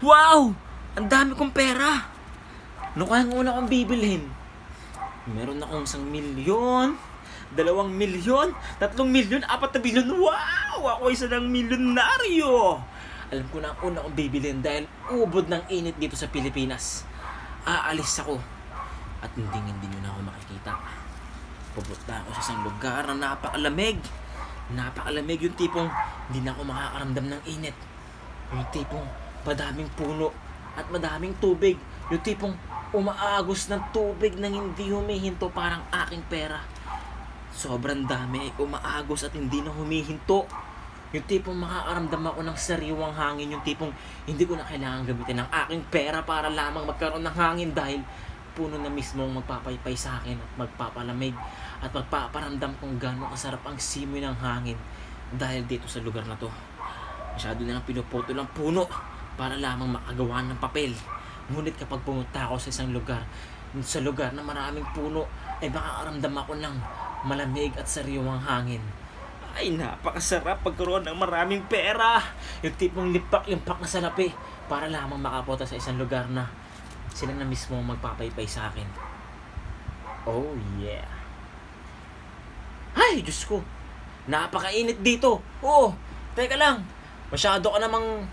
Wow! Ang dami kong pera! Ano kaya ang una kong bibilhin? Meron akong isang milyon, dalawang milyon, tatlong milyon, apat na bilyon. Wow! Ako isa ng milyonaryo! Alam ko na ang una kong bibilhin dahil ubod ng init dito sa Pilipinas. Aalis ako at hindi hindi nyo na ako makikita. Pupunta ako sa isang lugar na napakalamig. Napakalamig yung tipong hindi na ako makakaramdam ng init. Yung tipong madaming puno at madaming tubig. Yung tipong umaagos ng tubig nang hindi humihinto parang aking pera. Sobrang dami, umaagos at hindi na humihinto. Yung tipong makakaramdam ako ng sariwang hangin, yung tipong hindi ko na kailangan gamitin ng aking pera para lamang magkaroon ng hangin dahil puno na mismo ang magpapaypay sa akin at magpapalamig at magpaparamdam kung gaano kasarap ang simoy ng hangin dahil dito sa lugar na to. Masyado nilang pinupoto ng puno para lamang makagawa ng papel. Ngunit kapag pumunta ako sa isang lugar, sa lugar na maraming puno, ay makakaramdam ako ng malamig at sariwang hangin. Ay, napakasarap pagkaroon ng maraming pera. Yung tipong lipak-limpak na salapi para lamang makapunta sa isang lugar na sila na mismo magpapaypay sa akin. Oh, yeah. Ay, Diyos ko. Napakainit dito. Oo, teka lang. Masyado ka namang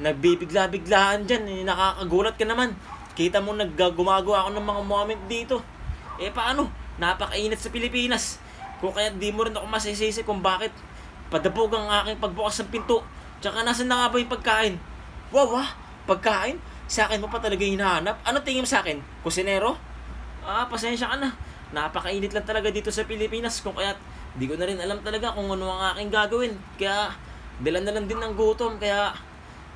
nagbibigla-biglaan dyan. Eh, nakakagulat ka naman. Kita mo naggagumagawa ako ng mga moment dito. Eh paano? Napakainit sa Pilipinas. Kung kaya di mo rin ako masisisi kung bakit padabog ang aking pagbukas ng pinto. Tsaka nasan na nga ba yung pagkain? Wow, ah, pagkain? Sa akin mo pa talaga hinahanap? Ano tingin mo sa akin? Kusinero? Ah, pasensya ka na. Napakainit lang talaga dito sa Pilipinas. Kung kaya di ko na rin alam talaga kung ano ang aking gagawin. Kaya dala na lang din ng gutom. Kaya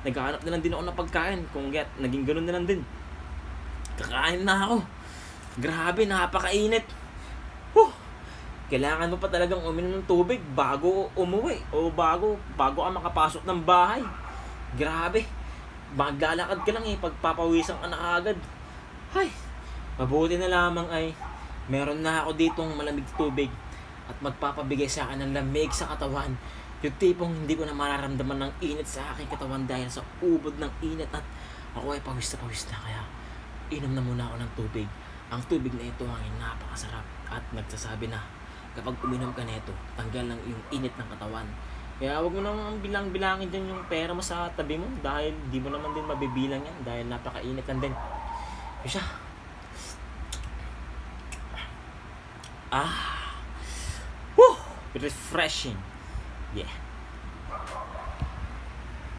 naghahanap na lang din ako ng pagkain. Kung kaya naging ganun na lang din. Kakain na ako. Grabe, napakainit. Huh! Kailangan mo pa talagang uminom ng tubig bago umuwi o bago bago ka makapasok ng bahay. Grabe. Maglalakad ka lang eh, pagpapawisan ka na agad. Hay, mabuti na lamang ay meron na ako ditong malamig tubig at magpapabigay sa akin ng lamig sa katawan. Yung tipong hindi ko na mararamdaman ng init sa aking katawan dahil sa ubod ng init at ako ay pawis na pawis na kaya inom na muna ako ng tubig. Ang tubig na ito ay napakasarap at nagsasabi na kapag uminom ka nito, tanggal lang yung init ng katawan. Kaya wag mo nang bilang-bilangin din yung pera mo sa tabi mo dahil di mo naman din mabibilang yan dahil napakainit lang din. Yun siya. Ah. Woo! Refreshing. Yeah.